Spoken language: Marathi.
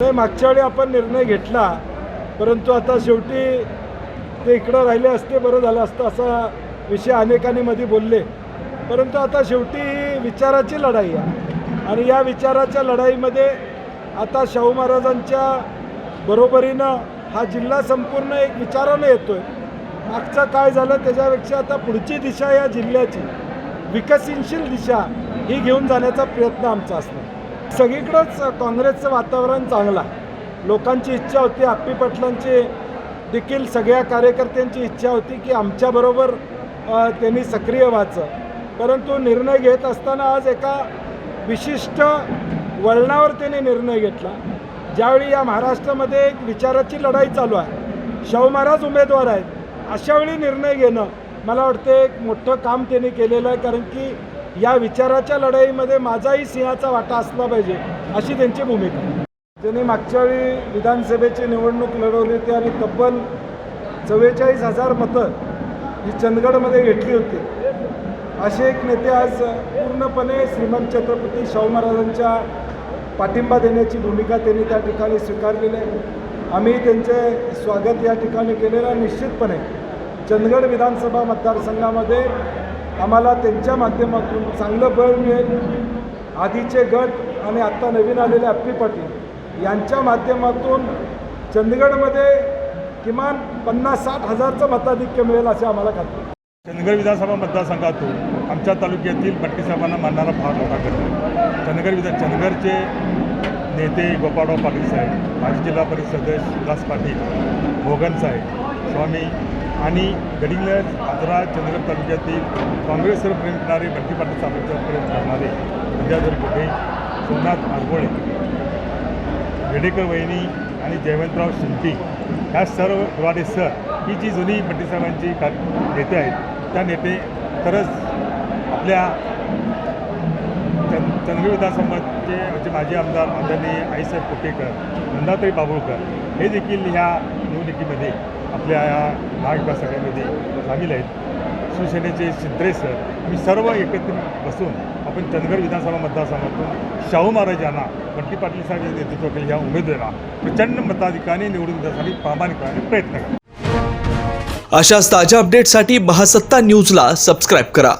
नाही मागच्या वेळी आपण निर्णय घेतला परंतु आता शेवटी ते इकडं राहिले असते बरं झालं असतं असा विषय अनेकांनी मध्ये बोलले. परंतु आता शेवटी ही विचाराची लढाई आहे. आणि या विचाराच्या लढाईमध्ये आता शाहू महाराजांच्या बरोबरीनं हा जिल्हा संपूर्ण एक विचारानं येतो आहे मागचं काय झालं त्याच्यापेक्षा आता पुढची दिशा या जिल्ह्याची विकसनशील दिशा ही घेऊन जाण्याचा प्रयत्न आमचा असणार सगळीकडंच काँग्रेसचं वातावरण चांगलं आहे. लोकांची इच्छा होती आप्पी पाटलांची देखील सगळ्या कार्यकर्त्यांची इच्छा होती की आमच्याबरोबर त्यांनी सक्रिय व्हायचं. परंतु निर्णय घेत असताना आज एका विशिष्ट वळणावर त्यांनी निर्णय घेतला. ज्यावेळी या महाराष्ट्रामध्ये एक विचाराची लढाई चालू आहे शाहू महाराज उमेदवार आहेत अशावेळी निर्णय घेणं मला वाटतं एक मोठं काम त्यांनी केलेलं आहे. कारण की या विचाराच्या लढाईमध्ये माझाही सिंहाचा वाटा असला पाहिजे अशी त्यांची भूमिका. त्यांनी मागच्या वेळी विधानसभेची निवडणूक लढवली होती आणि तब्बल चव्वेचाळीस हजार मतं ही चंदगडमध्ये घेतली होती. असे एक नेते आज पूर्णपणे श्रीमंत छत्रपती शाहू महाराजांच्या पाठिंबा देण्याची भूमिका त्यांनी त्या ठिकाणी स्वीकारलेली आहे. आम्ही त्यांचे स्वागत या ठिकाणी केलेलं निश्चितपणे चंदगड विधानसभा मतदारसंघामध्ये आम्हाला त्यांच्या माध्यमातून चांगलं बळ मिळेल. आधीचे गट आणि आत्ता नवीन आलेले अप्पी पाटील यांच्या माध्यमातून चंदगडमध्ये किमान पन्नास साठ हजारचं मताधिक्य मिळेल असे आम्हाला खात्री चंदगड विधानसभा मतदारसंघातून आमच्या तालुक्यातील बट्टी साहेबांना मानणारा फार मोठा करतो चंदगड विधान चंदगडचे नेते गोपाळराव पाटील साहेब माजी जिल्हा परिषद सदस्य विलास पाटील भोगन साहेब स्वामी आणि गडिंग्लज आजरा चंद्रगड तालुक्यातील काँग्रेसवर प्रेम करणारे बट्टी पाटील साहेबांच्यावर प्रेम करणारे विद्याधर कुठे सोमनाथ आरबोळे वेडेकर वहिनी आणि जयवंतराव शिंपी ह्या सर्व दुराडे सर ही जी जुनी बंटीसाहेबांची का नेते आहेत त्या नेते खरंच आपल्या चंद चंदगड विधानसभाचे म्हणजे माजी आमदार आदरणीय आईसाहेब कोटेकर नंदाताई बाबुळकर हे देखील ह्या निवडणुकीमध्ये आपल्या या महाविकास आघाडीमध्ये सामील आहेत. शिवसेनेचे शिंत्रे सर मी सर्व एकत्रित बसून आपण चंदगड विधानसभा मतदारसंघातून शाहू महाराज यांना बंटी पाटील साहेब यांच्या नेतृत्वाखाली ह्या उमेदवाराला प्रचंड मताधिकाने निवडून देण्यासाठी प्रामाणिकपणे प्रयत्न करा. अशाच ताज्या अपडेटसाठी महासत्ता न्यूजला सबस्क्राईब करा.